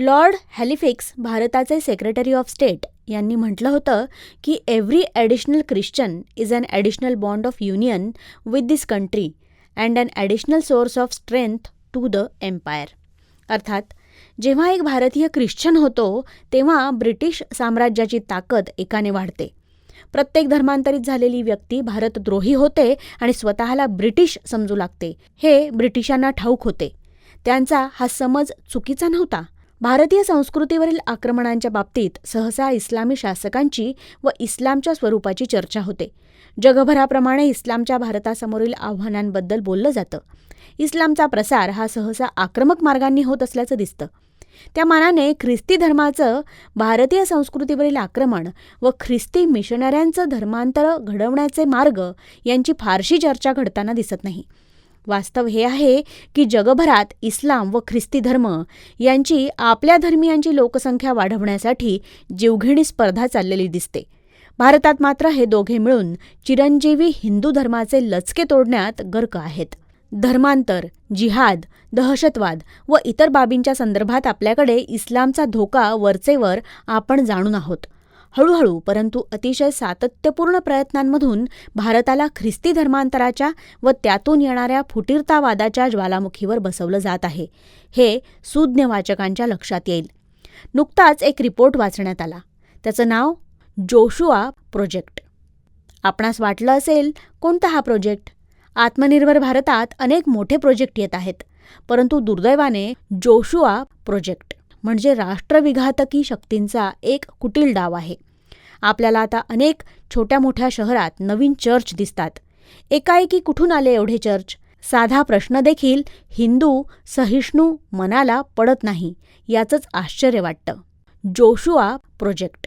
Lord हॅलिफिक्स भारताचे secretary of state. यांनी म्हटलं होतं की every additional Christian is an additional bond of union with this country and an additional source of strength to the empire. अर्थात जेव्हा एक भारतीय ख्रिश्चन होतो तेव्हा ब्रिटिश साम्राज्याची ताकद एकाने वाढते. प्रत्येक धर्मांतरित झालेली व्यक्ती भारतद्रोही होते आणि स्वतःला ब्रिटिश समजू लागते. हे ब्रिटिशांना ठाऊक होते. त्यांचा हा समज चुकीचा नव्हता. भारतीय संस्कृतीवरील आक्रमणांच्या बाबतीत सहसा इस्लामी शासकांची व इस्लामच्या स्वरूपाची चर्चा होते. जगभराप्रमाणे इस्लामच्या भारतासमोरील आव्हानांबद्दल बोललं जातं. इस्लामचा प्रसार हा सहसा आक्रमक मार्गांनी होत असल्याचं दिसतं. त्या मानाने ख्रिस्ती धर्माचं भारतीय संस्कृतीवरील आक्रमण व ख्रिस्ती मिशनऱ्यांचं धर्मांतर घडवण्याचे मार्ग यांची फारशी चर्चा घडताना दिसत नाही. वास्तव हे आहे की जगभरात इस्लाम व ख्रिस्ती धर्म यांची आपल्या धर्मियांची लोकसंख्या वाढवण्यासाठी जीवघेणी स्पर्धा चाललेली दिसते. भारतात मात्र हे दोघे मिळून चिरंजीवी हिंदू धर्माचे लचके तोडण्यात गर्क आहेत. धर्मांतर जिहाद दहशतवाद व इतर बाबींच्या संदर्भात आपल्याकडे इस्लामचा धोका वरचेवर आपण जाणून आहोत. हळूहळू परंतु अतिशय सातत्यपूर्ण प्रयत्नांमधून भारताला ख्रिस्ती धर्मांतराच्या व त्यातून येणाऱ्या फुटीरतावादाच्या ज्वालामुखीवर बसवलं जात आहे. हे सुज्ञ वाचकांच्या लक्षात येईल. नुकताच एक रिपोर्ट वाचण्यात आला. त्याचं नाव जोशुआ प्रोजेक्ट. आपणास वाटलं असेल कोणता हा प्रोजेक्ट? आत्मनिर्भर भारतात अनेक मोठे प्रोजेक्ट येत आहेत परंतु दुर्दैवाने जोशुआ प्रोजेक्ट. म्हणजे राष्ट्रविघातकी शक्तींचा एक कुटील डाव आहे. आपल्याला आता अनेक छोट्या मोठ्या शहरात नवीन चर्च दिसतात. एकाएकी कुठून आले एवढे चर्च? साधा प्रश्न देखील हिंदू सहिष्णू मनाला पडत नाही याचंच आश्चर्य वाटतं. जोशुआ प्रोजेक्ट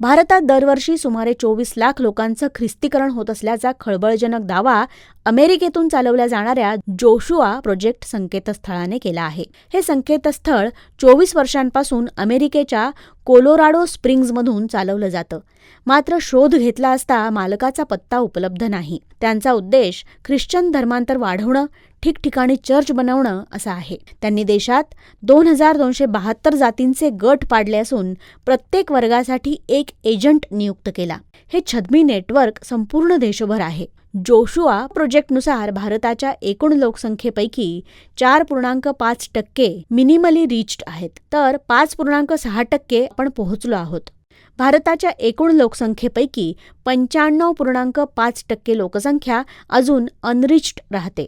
भारतात दरवर्षी सुमारे चोवीस लाख लोकांचं ख्रिस्तीकरण होत असल्याचा खळबळजनक दावा अमेरिकेतून चालवल्या जाणाऱ्या जोशुआ प्रोजेक्ट संकेतस्थळाने केला आहे. हे संकेतस्थळ चोवीस वर्षांपासून अमेरिकेच्या कोलोराडो स्प्रिंग्जमधून चालवलं जातं. मात्र शोध घेतला असता मालकाचा पत्ता उपलब्ध नाही. त्यांचा उद्देश ख्रिश्चन धर्मांतर वाढवणं ठिकठिकाणी चर्च बनवणं असं आहे. त्यांनी देशात दोन हजार दोनशे बहात्तर जातींचे गट पाडले असून प्रत्येक वर्गासाठी एक एजंट नियुक्त केला. हे छदमी नेटवर्क संपूर्ण देशभर आहे. जोशुआ प्रोजेक्टनुसार भारताच्या एकूण लोकसंख्येपैकी चार पूर्णांक पाच टक्के मिनिमली रिच्ड आहेत. तर पाच पूर्णांक सहा टक्के आपण पोहोचलो आहोत. भारताच्या एकूण लोकसंख्येपैकी पंच्याण्णव पूर्णांक पाच टक्के लोकसंख्या अजून अनरिच्ड राहते.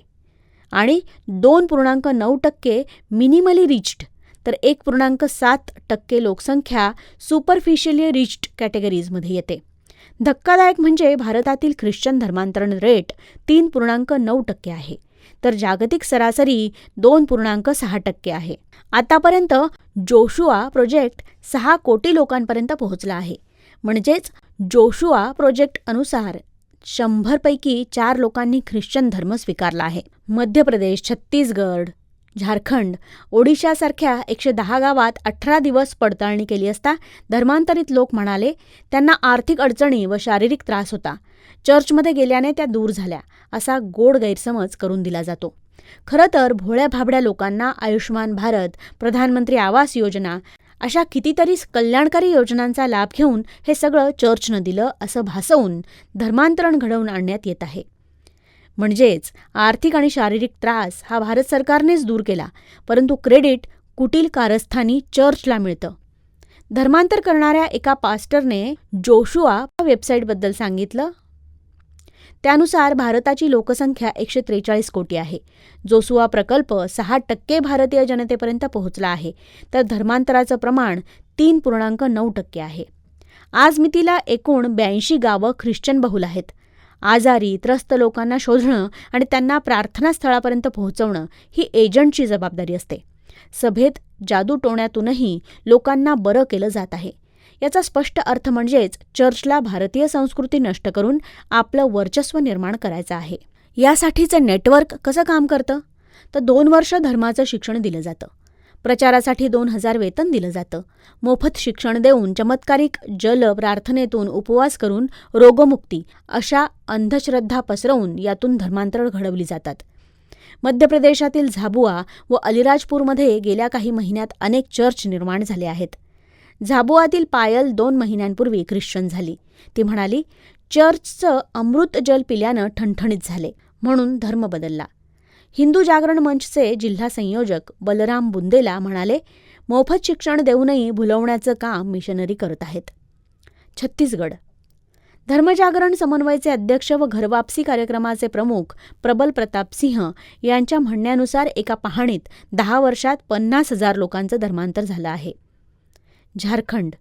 आणि दोन पूर्णांक नऊ टक्के मिनिमली रिच्ड तर एक पूर्णांक सात टक्के लोकसंख्या सुपरफिशियली रिच्ड कॅटेगरीजमध्ये येते. धक्कादायक म्हणजे भारतातील ख्रिश्चन धर्मांतरण रेट तीन पूर्णांक नऊ टक्के आहे. तर जागतिक सरासरी दोन पूर्णांक सहा टक्के आहे. आतापर्यंत जोशुआ प्रोजेक्ट सहा कोटी लोकांपर्यंत पोहोचला आहे. म्हणजेच जोशुआ प्रोजेक्ट अनुसार शंभरपैकी चार लोकांनी ख्रिश्चन धर्म स्वीकारला आहे. मध्य प्रदेश छत्तीसगड झारखंड ओडिशासारख्या एकशे दहा गावात अठरा दिवस पडताळणी केली असता धर्मांतरित लोक म्हणाले त्यांना आर्थिक अडचणी व शारीरिक त्रास होता. चर्चमध्ये गेल्याने त्या दूर झाल्या. असा गोड गैरसमज करून दिला जातो. खरं तर भोळ्या भाबड्या लोकांना आयुष्यमान भारत प्रधानमंत्री आवास योजना अशा कितीतरी कल्याणकारी योजनांचा लाभ घेऊन हे सगळं चर्चनं दिलं असं भासवून धर्मांतरण घडवून आणण्यात येत आहे. म्हणजेच आर्थिक आणि शारीरिक त्रास हा भारत सरकारनेच दूर केला परंतु क्रेडिट कुटील कारस्थानी चर्चला मिळतं. धर्मांतर करणाऱ्या एका पास्टरने जोशुआ वेबसाईटबद्दल सांगितलं त्यानुसार भारताची लोकसंख्या एकशे त्रेचाळीस कोटी आहे. जोसुआ प्रकल्प सहा टक्के भारतीय जनतेपर्यंत पोहोचला आहे. तर धर्मांतराचं प्रमाण तीन पूर्णांक नऊ टक्के आहे. आज मितीला एकूण ब्याऐंशी गावं ख्रिश्चन बहुल आहेत. आजारी त्रस्त लोकांना शोधणं आणि त्यांना प्रार्थनास्थळापर्यंत पोहोचवणं ही एजंटची जबाबदारी असते. सभेत जादूटोण्यातूनही लोकांना बरं केलं जात आहे. याचा स्पष्ट अर्थ म्हणजेच चर्चला भारतीय संस्कृती नष्ट करून आपलं वर्चस्व निर्माण करायचं आहे. यासाठीचं नेटवर्क कसं काम करतं? तर दोन वर्ष धर्माचं शिक्षण दिलं जातं. प्रचारासाठी दोन हजार वेतन दिलं जातं. मोफत शिक्षण देऊन चमत्कारिक जल प्रार्थनेतून उपवास करून रोगमुक्ती अशा अंधश्रद्धा पसरवून यातून धर्मांतरण घडवली जातात. मध्य प्रदेशातील झाबुआ व अलिराजपूरमध्ये गेल्या काही महिन्यात अनेक चर्च निर्माण झाले आहेत. झाबुआतील पायल दोन महिन्यांपूर्वी ख्रिश्चन झाली. ती म्हणाली चर्चचं अमृत जल पिल्यानं ठणठणीत झाले म्हणून धर्म बदलला. हिंदू जागरण मंचचे जिल्हा संयोजक बलराम बुंदेला म्हणाले मोफत शिक्षण देऊनही भुलवण्याचं काम मिशनरी करत आहेत. छत्तीसगड. धर्मजागरण समन्वयचे अध्यक्ष व घरवापसी कार्यक्रमाचे प्रमुख प्रबल प्रताप सिंह यांच्या म्हणण्यानुसार एका पाहणीत दहा वर्षात पन्नास हजार लोकांचं धर्मांतर झालं आहे. झारखंड.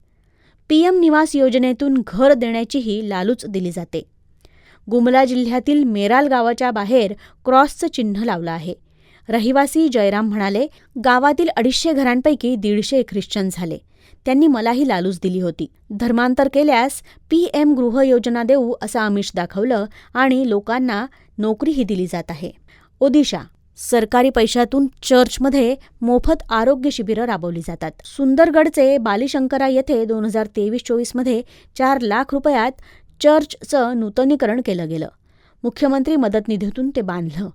पीएम निवास योजनेतून घर देण्याचीही लालूच दिली जाते. गुमला जिल्ह्यातील मेराल गावाच्या बाहेर क्रॉसचं चिन्ह लावलं आहे. रहिवासी जयराम म्हणाले गावातील अडीचशे घरांपैकी दीडशे ख्रिश्चन झाले. त्यांनी मलाही लालूच दिली होती. धर्मांतर केल्यास पी एम गृह योजना देऊ असं आमिष दाखवलं आणि लोकांना नोकरीही दिली जात आहे. ओदिशा सरकारी पैशातून चर्चमध्ये मोफत आरोग्य शिबिरं राबवली जातात. सुंदरगडचे बालीशंकरा येथे दोन हजार तेवीस चोवीसमध्ये चार लाख रुपयात चर्चचं नूतनीकरण केलं गेलं. मुख्यमंत्री मदत निधीतून ते बांधलं.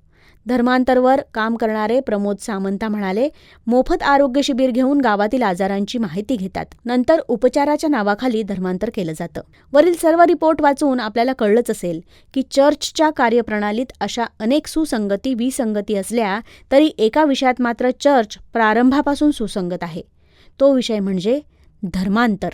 धर्मांतरवर काम करणारे प्रमोद सामंता म्हणाले मोफत आरोग्य शिबिर घेऊन गावातील आजारांची माहिती घेतात. नंतर उपचाराच्या नावाखाली धर्मांतर केलं जातं. वरील सर्व रिपोर्ट वाचून आपल्याला कळलंच असेल की चर्चच्या कार्यप्रणालीत अशा अनेक सुसंगती विसंगती असल्या तरी एका विषयात मात्र चर्च प्रारंभापासून सुसंगत आहे. तो विषय म्हणजे धर्मांतर.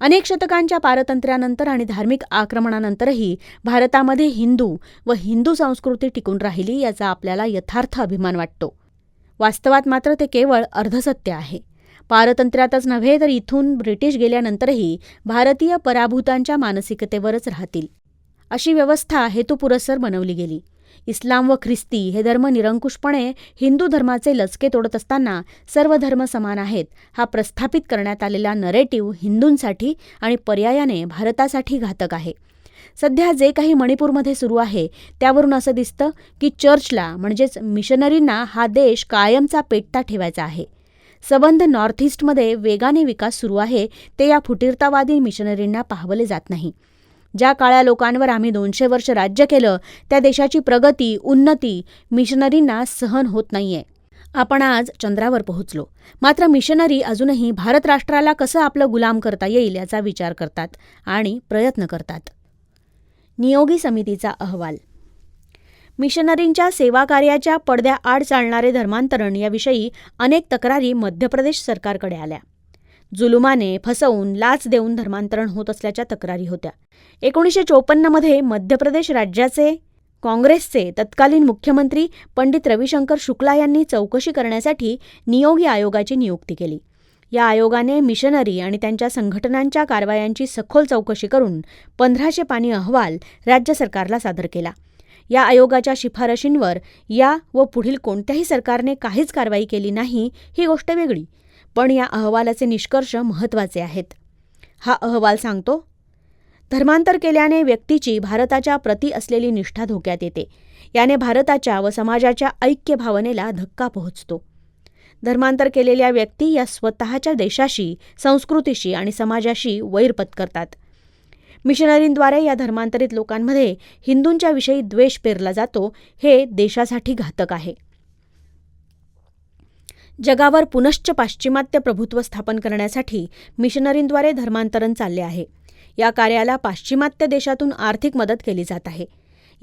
अनेक शतकांच्या पारतंत्र्यानंतर आणि धार्मिक आक्रमणानंतरही भारतामध्ये हिंदू व हिंदू संस्कृती टिकून राहिली याचा आपल्याला यथार्थ अभिमान वाटतो. वास्तवात मात्र ते केवळ अर्धसत्य आहे. पारतंत्र्यातच नव्हे तर इथून ब्रिटिश गेल्यानंतरही भारतीय पराभूतांच्या मानसिकतेवरच राहतील. अशी व्यवस्था हेतुपुरस्सर बनवली गेली. इस्लाम व ख्रिस्ती हे धर्म निरंकुशपणे हिंदू धर्माचे लचके तोडत असताना सर्व धर्म समान आहेत. हा प्रस्थापित करण्यात आलेला नरेटिव्ह हिंदूंसाठी आणि पर्यायाने भारतासाठी घातक आहे. सध्या जे काही मणिपूरमध्ये सुरू आहे त्यावरून असं दिसतं की चर्चला म्हणजेच मिशनरींना हा देश कायमचा पेटता ठेवायचा आहे. सबंध नॉर्थ ईस्टमध्ये वेगाने विकास सुरू आहे ते या फुटीरतावादी मिशनरींना पाहवले जात नाही. ज्या काळ्या लोकांवर आम्ही दोनशे वर्ष राज्य केलं त्या देशाची प्रगती उन्नती मिशनरींना सहन होत नाहीये. आपण आज चंद्रावर पोहोचलो. मात्र मिशनरी अजूनही भारत राष्ट्राला कसं आपलं गुलाम करता येईल याचा विचार करतात आणि प्रयत्न करतात. नियोगी समितीचा अहवाल. मिशनरींच्या सेवाकार्याच्या पडद्याआड चालणारे धर्मांतरण याविषयी अनेक तक्रारी मध्य प्रदेश सरकारकडे आल्या. जुलुमाने फसवून लाच देऊन धर्मांतरण होत असल्याच्या तक्रारी होत्या. एकोणीसशे चोपन्नमध्ये मध्य प्रदेश राज्याचे काँग्रेसचे तत्कालीन मुख्यमंत्री पंडित रविशंकर शुक्ला यांनी चौकशी करण्यासाठी नियोगी आयोगाची नियुक्ती केली. या आयोगाने मिशनरी आणि त्यांच्या संघटनांच्या कारवायांची सखोल चौकशी करून पंधराशे पानी अहवाल राज्य सरकारला सादर केला. या आयोगाच्या शिफारशींवर या व पुढील कोणत्याही सरकारने काहीच कारवाई केली नाही ही गोष्ट वेगळी. पण या अहवालाचे निष्कर्ष महत्त्वाचे आहेत. हा अहवाल सांगतो धर्मांतर केल्याने व्यक्तीची भारताच्या प्रती असलेली निष्ठा धोक्यात येते. याने भारताच्या व समाजाच्या ऐक्य भावनेला धक्का पोहोचतो. धर्मांतर केलेल्या व्यक्ती या स्वतःच्या देशाशी संस्कृतीशी आणि समाजाशी वैर पत्करतात. मिशनरींद्वारे या धर्मांतरित लोकांमध्ये हिंदूंच्या विषयी द्वेष पेरला जातो हे देशासाठी घातक आहे. जगावर पुनश्च पाश्चिमात्य प्रभुत्व स्थापन करण्यासाठी मिशनरींद्वारे धर्मांतरण चालले आहे. या कार्याला पाश्चिमात्य देशातून आर्थिक मदत केली जात आहे.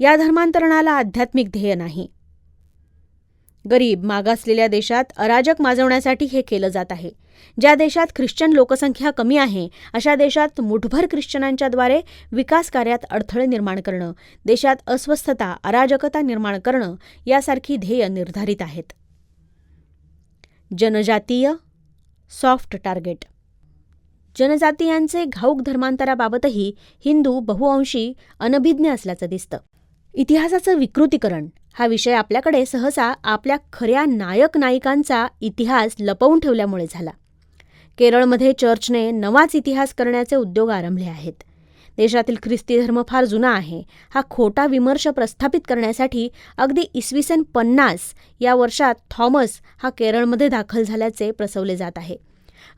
या धर्मांतरणाला आध्यात्मिक ध्येय नाही. गरीब मागासलेल्या देशात अराजक माजवण्यासाठी हे केलं जात आहे. ज्या देशात ख्रिश्चन लोकसंख्या कमी आहे अशा देशात मुठभर ख्रिश्चनांच्याद्वारे विकास कार्यात अडथळे निर्माण करणं देशात अस्वस्थता अराजकता निर्माण करणं यासारखी ध्येय निर्धारित आहेत. जनजातीय सॉफ्ट टार्गेट जनजातीयांचे घाऊक धर्मांतराबाबतही हिंदू बहुअंशी अनभिज्ञ असल्याचं दिसतं. इतिहासाचं विकृतीकरण हा विषय आपल्याकडे सहसा आपल्या खऱ्या नायक नायिकांचा इतिहास लपवून ठेवल्यामुळे झाला. केरळमध्ये चर्चने नवाच इतिहास करण्याचे उद्योग आरंभले आहेत. देशातील ख्रिस्ती धर्म फार जुना आहे. हा खोटा विमर्श प्रस्थापित करण्यासाठी अगदी इसवी सन पन्नास या वर्षात थॉमस हा केरळमध्ये दाखल झाल्याचे प्रसवले जात आहे.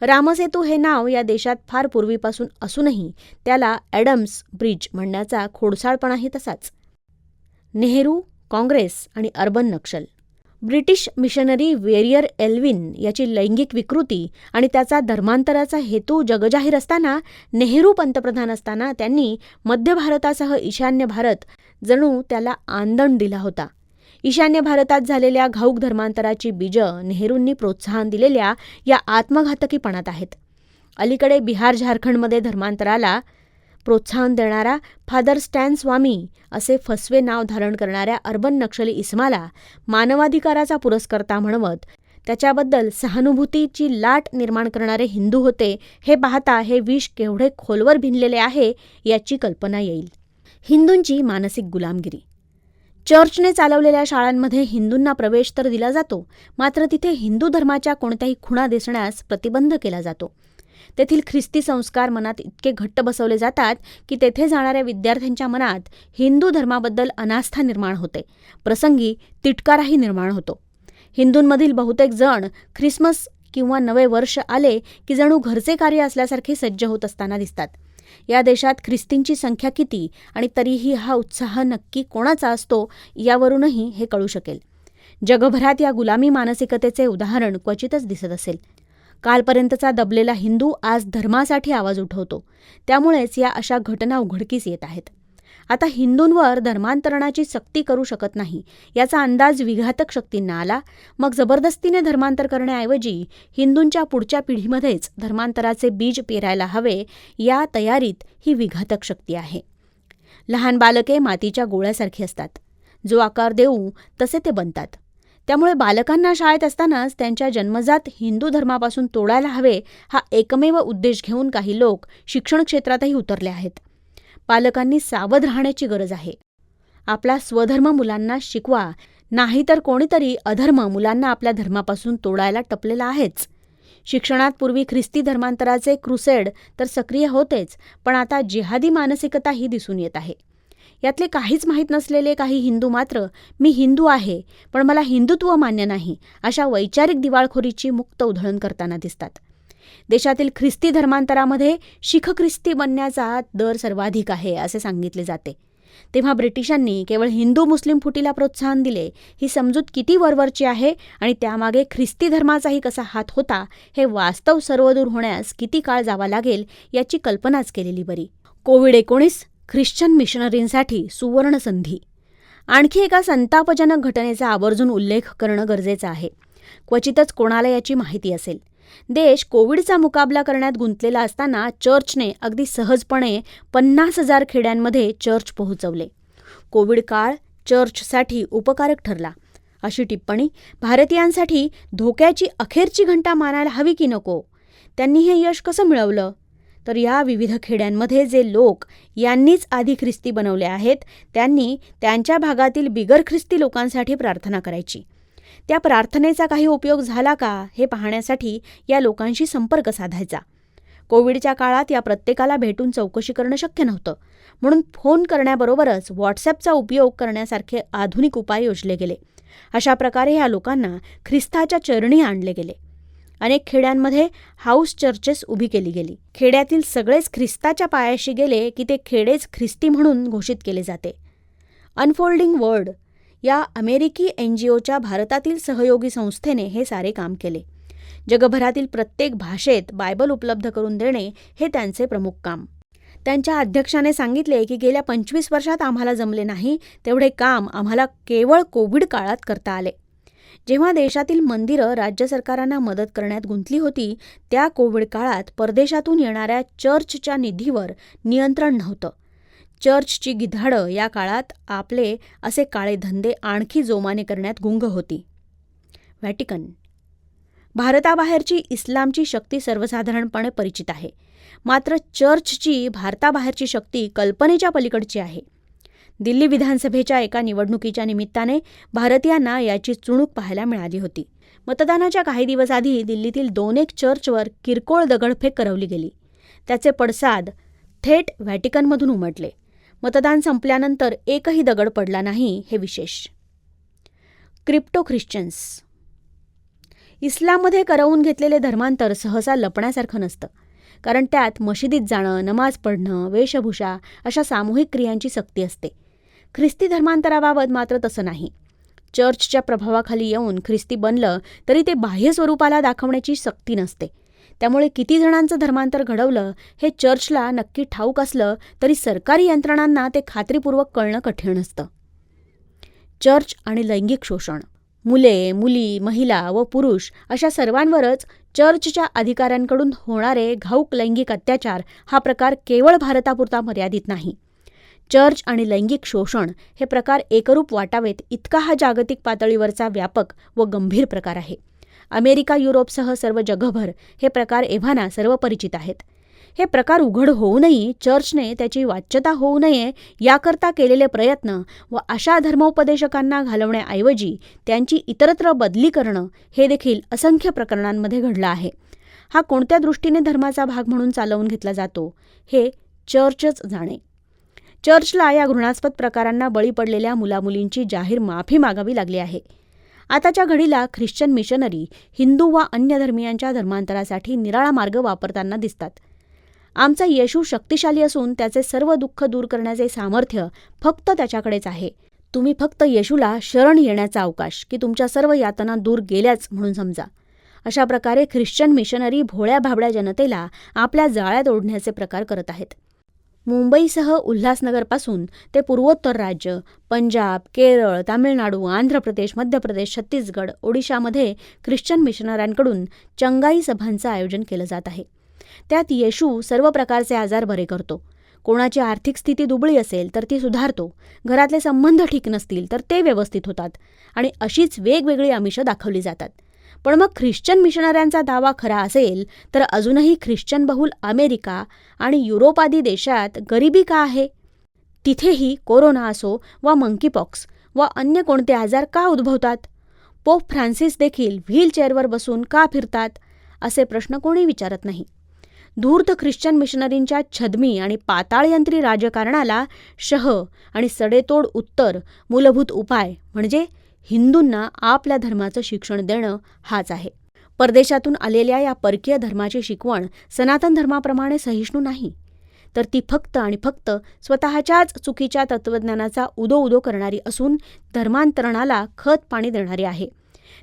रामसेतू हे नाव या देशात फार पूर्वीपासून असूनही त्याला ॲडम्स ब्रिज म्हणण्याचा खोडसाळपणाही तसाच. नेहरू काँग्रेस आणि urban Naxal. British missionary Verrier Elwin याची लैंगिक विकृती आणि त्याचा धर्मांतराचा हेतू जगजाहीर असताना नेहरू पंतप्रधान असताना त्यांनी मध्य भारतासह ईशान्य भारत जणू त्याला आंदण दिला होता. ईशान्य भारतात झालेल्या घाऊक धर्मांतराची बीजं नेहरूंनी प्रोत्साहन दिलेल्या या आत्मघातकीपणात आहेत. अलीकडे बिहार झारखंडमध्ये धर्मांतराला प्रोत्साहन देणारा फादर स्टॅन स्वामी असे फसवे नाव धारण करणाऱ्या अर्बन नक्षली इस्माला मानवाधिकाराचा पुरस्कर्ता म्हणवत त्याच्याबद्दल सहानुभूतीची लाट निर्माण करणारे हिंदू होते हे पाहता हे विष केवढे खोलवर भिनलेले आहे याची कल्पना येईल. हिंदूंची मानसिक गुलामगिरी. चर्चने चालवलेल्या शाळांमध्ये हिंदूंना प्रवेश तर दिला जातो मात्र तिथे हिंदू धर्माच्या कोणत्याही खुणा दिसण्यास प्रतिबंध केला जातो. तेथील ख्रिस्ती संस्कार मनात इतके घट्ट बसवले जातात की तेथे जाणाऱ्या विद्यार्थ्यांच्या मनात हिंदू धर्माबद्दल अनास्था निर्माण होते. प्रसंगी तिटकाराही निर्माण होतो. हिंदूंमधील बहुतेक जण ख्रिसमस किंवा नवे वर्ष आले की जणू घरचे कार्य असल्यासारखे सज्ज होत असताना दिसतात. या देशात ख्रिस्तींची संख्या किती आणि तरीही हा उत्साह नक्की कोणाचा असतो यावरूनही हे कळू शकेल. जगभरात या गुलामी मानसिकतेचे उदाहरण क्वचितच दिसत असेल. कालपर्यंतचा दबलेला हिंदू आज धर्मासाठी आवाज उठवतो. त्यामुळेच या अशा घटना उघडकीस येत आहेत. आता हिंदूंवर धर्मांतरणाची सक्ती करू शकत नाही याचा अंदाज विघातक शक्तींना आला. मग जबरदस्तीने धर्मांतर करण्याऐवजी हिंदूंच्या पुढच्या पिढीमध्येच धर्मांतराचे बीज पेरायला हवे या तयारीत ही विघातक शक्ती आहे. लहान बालके मातीच्या गोळ्यासारखी असतात. जो आकार देऊ तसे ते बनतात. त्यामुळे बालकांना शाळेत असतानाच त्यांच्या जन्मजात हिंदू धर्मापासून तोडायला हवे हा एकमेव उद्देश घेऊन काही लोक शिक्षण क्षेत्रातही उतरले आहेत. पालकांनी सावध राहण्याची गरज आहे. आपला स्वधर्म मुलांना शिकवा नाहीतर कोणीतरी अधर्म मुलांना आपल्या धर्मापासून तोडायला टपलेला आहेच. शिक्षणात पूर्वी ख्रिस्ती धर्मांतराचे क्रुसेड तर सक्रिय होतेच पण आता जिहादी मानसिकताही दिसून येत आहे. यातले काहीच माहीत नसलेले काही हिंदू मात्र मी हिंदू आहे पण मला हिंदुत्व मान्य नाही अशा वैचारिक दिवाळखोरीची मुक्त उधळण करताना दिसतात. देशातील ख्रिस्ती धर्मांतरामध्ये शिख ख्रिस्ती बनण्याचा दर सर्वाधिक आहे असे सांगितले जाते. तेव्हा ब्रिटिशांनी केवळ हिंदू मुस्लिम फुटीला प्रोत्साहन दिले ही समजूत किती वरवरची आहे आणि त्यामागे ख्रिस्ती धर्माचाही कसा हात होता हे वास्तव सर्वदूर होण्यास किती काळ जावा लागेल याची कल्पनाच केलेली बरी. कोविड एकोणीस ख्रिश्चन मिशनरींसाठी सुवर्णसंधी. आणखी एका संतापजनक घटनेचा आवर्जून उल्लेख करणं गरजेचं आहे. क्वचितच कोणाला याची माहिती असेल. देश कोविडचा मुकाबला करण्यात गुंतलेला असताना चर्चने अगदी सहजपणे पन्नास हजार खेड्यांमध्ये चर्च पोहोचवले. कोविड काळ चर्चसाठी उपकारक ठरला. अशी टिप्पणी भारतीयांसाठी धोक्याची अखेरची घंटा मानायला हवी की नको? त्यांनी हे यश कसं मिळवलं? तर या विविध खेड्यांमध्ये जे लोक यांनीच आधी ख्रिस्ती बनवले आहेत त्यांनी त्यांच्या भागातील बिगर ख्रिस्ती लोकांसाठी प्रार्थना करायची. त्या प्रार्थनेचा काही उपयोग झाला का हे पाहण्यासाठी या लोकांशी संपर्क साधायचा. कोविडच्या काळात या प्रत्येकाला भेटून चौकशी करणं शक्य नव्हतं. म्हणून फोन करण्याबरोबरच व्हॉट्सॲपचा उपयोग करण्यासारखे आधुनिक उपाय योजले गेले. अशा प्रकारे या लोकांना ख्रिस्ताच्या चरणी आणले गेले. अनेक खेड्यांमध्ये हाऊस चर्चेस उभी केली गेली. खेड्यातील सगळेच ख्रिस्ताच्या पायाशी गेले की ते खेडेच ख्रिस्ती म्हणून घोषित केले जाते. अनफोल्डिंग वर्ड या अमेरिकी एन जी ओच्या भारतातील सहयोगी संस्थेने हे सारे काम केले. जगभरातील प्रत्येक भाषेत बायबल उपलब्ध करून देणे हे त्यांचे प्रमुख काम. त्यांच्या अध्यक्षाने सांगितले की गेल्या पंचवीस वर्षात आम्हाला जमले नाही तेवढे काम आम्हाला केवळ कोविड काळात करता आले. जेव्हा देशातील मंदिरं राज्य सरकारांना मदत करण्यात गुंतली होती त्या कोविड काळात परदेशातून येणाऱ्या चर्चच्या निधीवर नियंत्रण नव्हतं. चर्चची गिधाडं या काळात आपले असे काळे धंदे आणखी जोमाने करण्यात गुंग होती. व्हॅटिकन. भारताबाहेरची इस्लामची शक्ती सर्वसाधारणपणे परिचित आहे. मात्र चर्चची भारताबाहेरची शक्ती कल्पनेच्या पलीकडची आहे. दिल्ली विधानसभेच्या एका निवडणुकीच्या निमित्ताने भारतीयांना याची चुणूक पाहायला मिळाली होती. मतदानाच्या काही दिवस आधी दिल्लीतील दोन एक चर्चवर किरकोळ दगडफेक करवली गेली. त्याचे पडसाद थेट व्हॅटिकनमधून उमटले. मतदान संपल्यानंतर एकही दगड पडला नाही हे विशेष. Crypto Christians. इस्लाममध्ये करवून घेतलेले धर्मांतर सहसा लपण्यासारखं नसतं. कारण त्यात मशिदीत जाणं नमाज पढणं वेशभूषा अशा सामूहिक क्रियांची सक्ती असते. ख्रिस्ती धर्मांतराबाबत मात्र तसं नाही. चर्चच्या प्रभावाखाली येऊन ख्रिस्ती बनलं तरी ते बाह्य स्वरूपाला दाखवण्याची सक्ती नसते. त्यामुळे किती जणांचं धर्मांतर घडवलं हे चर्चला नक्की ठाऊक असलं तरी सरकारी यंत्रणांना ते खात्रीपूर्वक कळणं कठीण असतं. चर्च आणि लैंगिक शोषण मुले मुली महिला व पुरुष अशा सर्वांवरच चर्चच्या अधिकाऱ्यांकडून होणारे घाऊक लैंगिक अत्याचार हा प्रकार केवळ भारतापुरता मर्यादित नाही. चर्च आणि लैंगिक शोषण हे प्रकार एकरूप वाटावेत इतका हा जागतिक पातळीवरचा व्यापक व गंभीर प्रकार आहे. अमेरिका युरोपसह सर्व जगभर हे प्रकार एव्हाना सर्व परिचित आहेत. हे प्रकार उघड होऊनही चर्चने त्याची वाच्यता होऊ नये याकरता केलेले प्रयत्न व अशा धर्मोपदेशकांना घालवण्याऐवजी त्यांची इतरत्र बदली करणं हे देखील असंख्य प्रकरणांमध्ये घडलं आहे. हा कोणत्या दृष्टीने धर्माचा भाग म्हणून चालवून घेतला जातो हे चर्चच जाणे. चर्चला या घृणास्पद प्रकारांना बळी पडलेल्या मुलामुलींची जाहीर माफी मागावी लागली आहे. आताच्या घडीला ख्रिश्चन मिशनरी हिंदू वा अन्य धर्मियांच्या धर्मांतरासाठी निराळा मार्ग वापरताना दिसतात. आमचा येशू शक्तिशाली असून त्याचे सर्व दुःख दूर करण्याचे सामर्थ्य फक्त त्याच्याकडेच आहे. तुम्ही फक्त येशूला शरण येण्याचा अवकाश की तुमच्या सर्व यातना दूर गेल्याच म्हणून समजा. अशा प्रकारे ख्रिश्चन मिशनरी भोळ्या भाबड्या जनतेला आपल्या जाळ्यात ओढण्याचे प्रकार करत आहेत. मुंबईसह उल्हासनगरपासून ते पूर्वोत्तर राज्य पंजाब केरळ तामिळनाडू आंध्र प्रदेश मध्य प्रदेश छत्तीसगड ओडिशामध्ये ख्रिश्चन मिशनऱ्यांकडून चंगाई सभांचं आयोजन केलं जात आहे. त्यात येशू सर्व प्रकारचे आजार बरे करतो. कोणाची आर्थिक स्थिती दुबळी असेल तर ती सुधारतो. घरातले संबंध ठीक नसतील तर ते व्यवस्थित होतात. आणि अशीच वेगवेगळी आमिषं दाखवली जातात. पण मग ख्रिश्चन मिशनऱ्यांचा दावा खरा असेल तर अजूनही ख्रिश्चन बहुल अमेरिका आणि युरोप आदी देशात गरिबी का आहे? तिथेही कोरोना असो वा मंकीपॉक्स वा अन्य कोणते आजार का उद्भवतात? पोप फ्रान्सिस देखील व्हीलचेअरवर बसून का फिरतात असे प्रश्न कोणी विचारत नाही. धूर्त ख्रिश्चन मिशनरींच्या छदमी आणि पाताळयंत्री राजकारणाला शह आणि सडेतोड उत्तर मूलभूत उपाय म्हणजे हिंदूंना आपल्या धर्माचं शिक्षण देणं हाच आहे. परदेशातून आलेल्या या परकीय धर्माची शिकवण सनातन धर्माप्रमाणे सहिष्णू नाही. तर ती फक्त आणि फक्त स्वतःच्याच चुकीच्या तत्त्वज्ञानाचा उदो उदो करणारी असून धर्मांतरणाला खत पाणी देणारी आहे.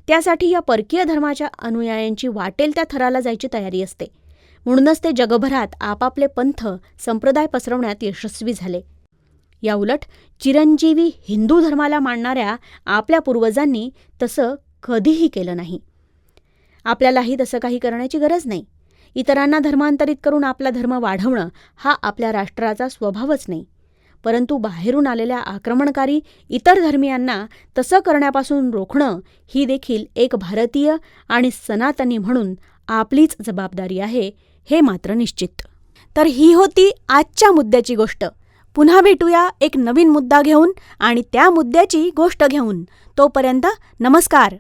त्यासाठी या परकीय धर्माच्या अनुयायांची वाटेल त्या थराला जायची तयारी असते. म्हणूनच ते जगभरात आपापले पंथ संप्रदाय पसरवण्यात यशस्वी झाले. याउलट चिरंजीवी हिंदू धर्माला मानणाऱ्या आपल्या पूर्वजांनी तसं कधीही केलं नाही. आपल्यालाही तसं काही करण्याची गरज नाही. इतरांना धर्मांतरित करून आपला धर्म वाढवणं हा आपल्या राष्ट्राचा स्वभावच नाही. परंतु बाहेरून आलेल्या आक्रमणकारी इतर धर्मियांना तसं करण्यापासून रोखणं ही देखील एक भारतीय आणि सनातनी म्हणून आपलीच जबाबदारी आहे हे मात्र निश्चित. तर ही होती आजच्या मुद्द्याची गोष्ट. पुन्हा भेटूया एक नवीन मुद्दा घेऊन आणि त्या मुद्द्याची गोष्ट घेऊन. तोपर्यंत नमस्कार.